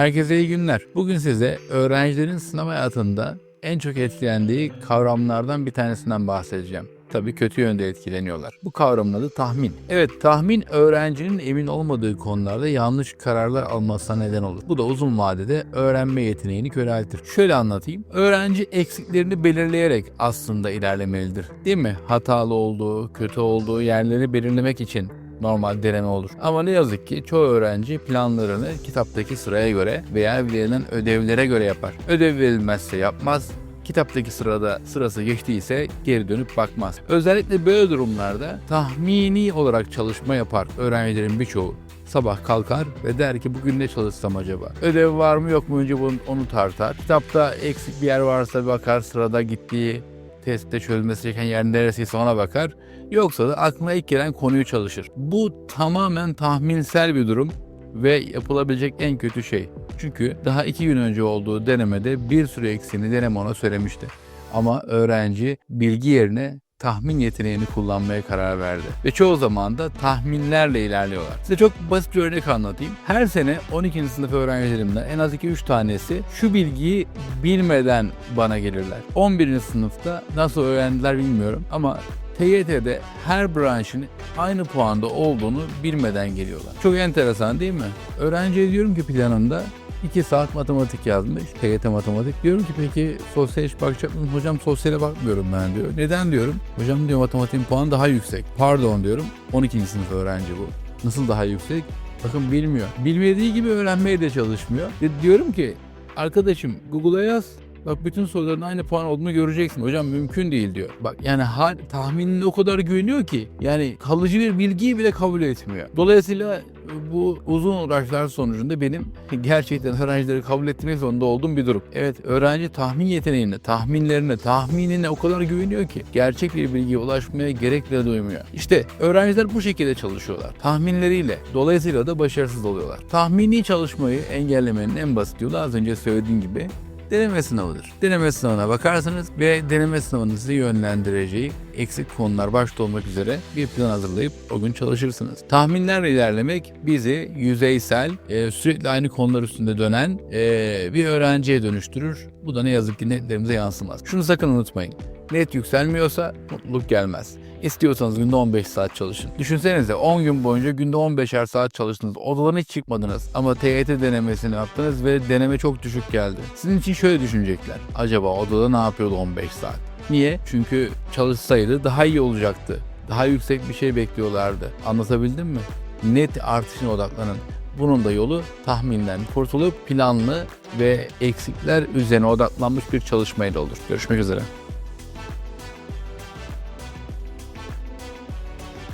Herkese iyi günler. Bugün size öğrencilerin sınav hayatında en çok etkilendiği kavramlardan bir tanesinden bahsedeceğim. Tabii kötü yönde etkileniyorlar. Bu kavramın adı tahmin. Evet tahmin öğrencinin emin olmadığı konularda yanlış kararlar almasına neden olur. Bu da uzun vadede öğrenme yeteneğini köreltir. Şöyle anlatayım. Öğrenci eksiklerini belirleyerek aslında ilerlemelidir. Değil mi? Hatalı olduğu, kötü olduğu yerleri belirlemek için normal deneme olur. Ama ne yazık ki çoğu öğrenci planlarını kitaptaki sıraya göre veya verilen ödevlere göre yapar. Ödev verilmezse yapmaz, kitaptaki sırada sırası geçtiyse geri dönüp bakmaz. Özellikle böyle durumlarda tahmini olarak çalışma yapar öğrencilerin birçoğu. Sabah kalkar ve der ki bugün ne çalışsam acaba? Ödev var mı yok mu önce onu tartar. Kitapta eksik bir yer varsa bakar sırada gittiği testte çözmesi gereken yer neresiyse ona bakar. Yoksa da aklına ilk gelen konuyu çalışır. Bu tamamen tahminsel bir durum ve yapılabilecek en kötü şey. Çünkü daha iki gün önce olduğu denemede bir sürü eksiğini deneme ona söylemişti. Ama öğrenci bilgi yerine tahmin yeteneğini kullanmaya karar verdi. Ve çoğu zaman da tahminlerle ilerliyorlar. Size çok basit bir örnek anlatayım. Her sene 12. sınıf öğrencilerimden en az 2-3 tanesi şu bilgiyi bilmeden bana gelirler. 11. sınıfta nasıl öğrendiler bilmiyorum ama TYT'de her branşın aynı puanda olduğunu bilmeden geliyorlar. Çok enteresan değil mi? Öğrenciye diyorum ki planında 2 saat matematik yazmış. TYT matematik. Diyorum ki peki sosyal hiç bakacak mısın? Hocam sosyale bakmıyorum ben diyor. Neden diyorum? Hocam diyor matematiğin puanı daha yüksek. Pardon diyorum. 12. sınıf öğrenci bu. Nasıl daha yüksek? Bakın bilmiyor. Bilmediği gibi öğrenmeye de çalışmıyor. Ve diyorum ki arkadaşım Google'a yaz. Bak bütün soruların aynı puan olduğunu göreceksin. Hocam mümkün değil diyor. Bak yani hal, tahminine o kadar güveniyor ki yani kalıcı bir bilgiyi bile kabul etmiyor. Dolayısıyla bu uzun uğraşlar sonucunda benim gerçekten öğrencileri kabul etmek zorunda olduğum bir durum. Evet öğrenci tahmin yeteneğine, tahminlerine, tahminine o kadar güveniyor ki gerçek bir bilgiye ulaşmaya gerek bile duymuyor. İşte öğrenciler bu şekilde çalışıyorlar. Tahminleriyle. Dolayısıyla da başarısız oluyorlar. Tahmini çalışmayı engellemenin en basit yolu az önce söylediğim gibi deneme sınavıdır. Deneme sınavına bakarsınız ve deneme sınavının sizi yönlendireceği eksik konular başta olmak üzere bir plan hazırlayıp o gün çalışırsınız. Tahminlerle ilerlemek bizi yüzeysel, e, sürekli aynı konular üstünde dönen e, bir öğrenciye dönüştürür. Bu da ne yazık ki netlerimize yansımaz. Şunu sakın unutmayın. Net yükselmiyorsa mutluluk gelmez. İstiyorsanız günde 15 saat çalışın. Düşünsenize 10 gün boyunca günde 15'er saat çalıştınız. Odadan hiç çıkmadınız. Ama TYT denemesini yaptınız ve deneme çok düşük geldi. Sizin için şöyle düşünecekler. Acaba odada ne yapıyordu 15 saat? Niye? Çünkü çalışsaydı daha iyi olacaktı. Daha yüksek bir şey bekliyorlardı. Anlatabildim mi? Net artışına odaklanın. Bunun da yolu tahminden kurtulup planlı ve eksikler üzerine odaklanmış bir çalışmayla olur. Görüşmek üzere.